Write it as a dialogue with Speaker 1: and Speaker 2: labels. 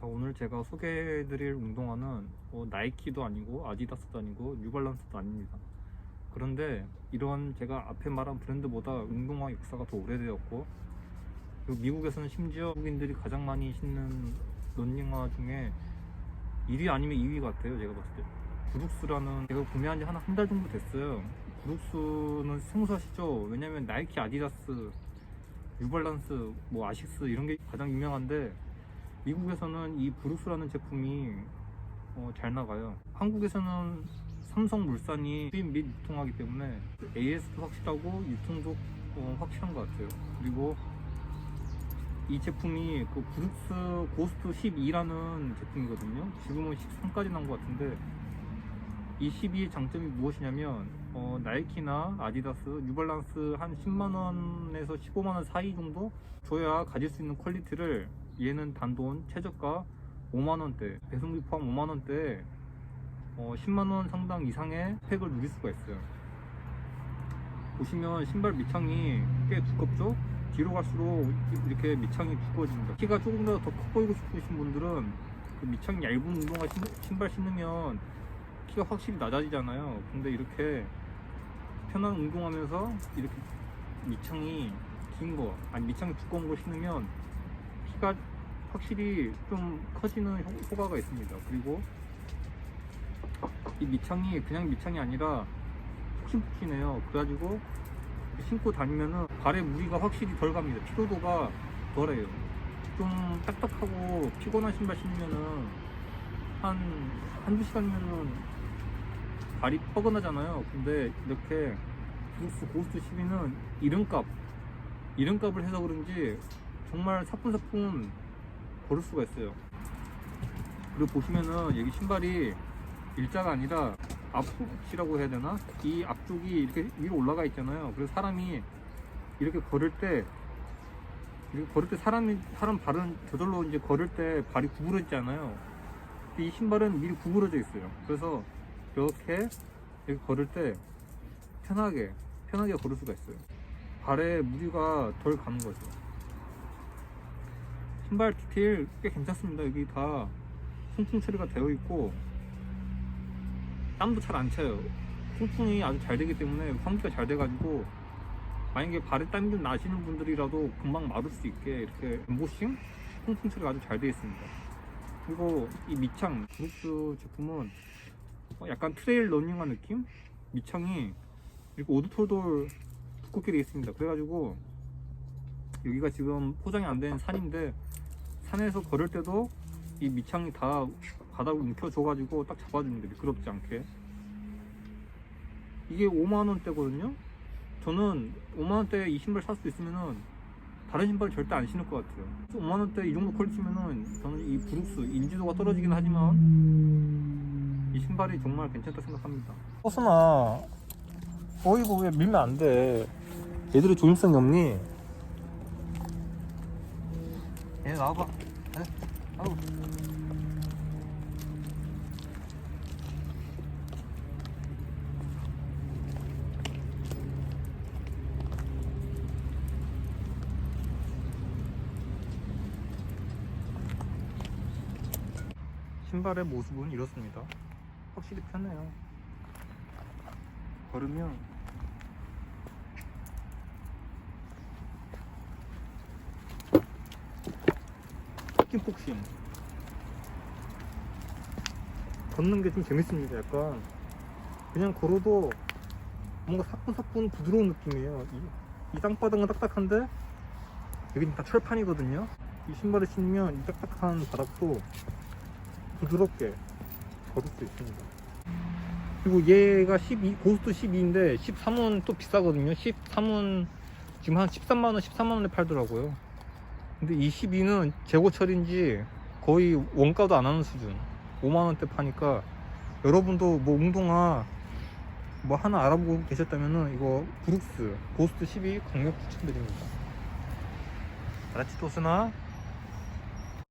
Speaker 1: 자 오늘 제가 소개해드릴 운동화는 뭐 나이키도 아니고 아디다스도 아니고 뉴발란스도 아닙니다. 그런데 이런 제가 앞에 말한 브랜드보다 운동화 역사가 더 오래되었고 미국에서는 심지어 한국인들이 가장 많이 신는 런닝화 중에 1위 아니면 2위 같아요 제가 봤을 때. 브룩스라는 제가 구매한 지 한 한 달 정도 됐어요. 브룩스는 생소하시죠? 왜냐면 나이키 아디다스 뉴발란스 뭐 아식스 이런 게 가장 유명한데 미국에서는 이 브룩스라는 제품이 어, 잘 나가요. 한국에서는 삼성물산이 수입 및 유통하기 때문에 AS도 확실하고 유통도 어, 확실한 것 같아요. 그리고 이 제품이 그 브룩스 고스트 12라는 제품이거든요. 지금은 13까지 나온 것 같은데 이 12의 장점이 무엇이냐면 어, 나이키나 아디다스, 뉴발란스 한 10만 원에서 15만 원 사이 정도 줘야 가질 수 있는 퀄리티를 얘는 단돈 최저가 5만 원대, 배송비 포함 5만 원대 어, 10만 원 상당 이상의 혜택을 누릴 수가 있어요. 보시면 신발 밑창이 꽤 두껍죠? 뒤로 갈수록 이렇게 밑창이 두꺼워집니다. 키가 조금 더 더 커 보이고 싶으신 분들은 그 밑창이 얇은 운동화 신, 신발 신으면 키가 확실히 낮아지잖아요. 근데 이렇게 편한 운동하면서 이렇게 밑창이 긴 거, 아니 밑창이 두꺼운 거 신으면 키가 확실히 좀 커지는 효- 효과가 있습니다. 그리고 이 밑창이 그냥 밑창이 아니라 푹신푹신해요. 그래가지고 신고 다니면은 발에 무리가 확실히 덜 갑니다. 피로도가 덜해요. 좀 딱딱하고 피곤한 신발 신으면은 한 한두 시간이면은 발이 뻐근하잖아요. 근데 이렇게 브룩스 고스트 12는 이름값, 이름값을 해서 그런지 정말 사뿐사뿐 걸을 수가 있어요. 그리고 보시면은 여기 신발이 일자가 아니라 앞쪽이라고 해야 되나? 이 앞쪽이 이렇게 위로 올라가 있잖아요. 그래서 사람이 이렇게 걸을 때 이렇게 걸을 때 사람이 사람 발은 저절로 이제 걸을 때 발이 구부러지잖아요. 이 신발은 미리 구부러져 있어요. 그래서 이렇게 이렇게 걸을 때 편하게 편하게 걸을 수가 있어요. 발에 무리가 덜 가는 거죠. 신발 디테일 꽤 괜찮습니다. 여기 다 통풍 처리가 되어 있고 땀도 잘 안 차요. 통풍이 아주 잘 되기 때문에 환기가 잘 돼가지고 만약에 발에 땀이 좀 나시는 분들이라도 금방 마를 수 있게 이렇게 엠보싱 통풍 처리가 아주 잘 되어 있습니다. 그리고 이 밑창 브룩스 제품은 어, 약간 트레일 러닝한 느낌? 밑창이 이렇게 오돌토돌 두껍게 되어 있습니다. 그래가지고 여기가 지금 포장이 안 된 산인데 산에서 걸을 때도 이 밑창이 다 바닥을 움켜줘가지고 딱 잡아줍니다. 미끄럽지 않게. 이게 5만원대거든요? 저는 5만원대 이 신발 살 수 있으면은 다른 신발 절대 안 신을 것 같아요. 5만원대 이 정도 퀄리티면은 저는 이 브룩스 인지도가 떨어지긴 하지만 이 신발이 정말 괜찮다 생각합니다. 호수나, 어이구, 왜 밀면 안 돼. 얘들이 조임성이 없니? 나와봐. 에? 아우. 신발의 모습은 이렇습니다. 확실히 편해요. 걸으면 폭신폭신 걷는 게 좀 재밌습니다. 약간 그냥 걸어도 뭔가 사뿐사뿐 부드러운 느낌이에요. 이, 이 땅바닥은 딱딱한데 여기는 다 철판이거든요. 이 신발을 신으면 이 딱딱한 바닥도 부드럽게 걸을 수 있습니다. 그리고 얘가 12, 고스트 12인데 13은 또 비싸거든요. 13은 지금 한 13만원, 13만원에 팔더라고요. 근데 이 12는 재고 처리인지 거의 원가도 안 하는 수준. 5만원대 파니까 여러분도 뭐 운동화 뭐 하나 알아보고 계셨다면은 이거 브룩스 고스트 12 강력 추천드립니다. 도스나?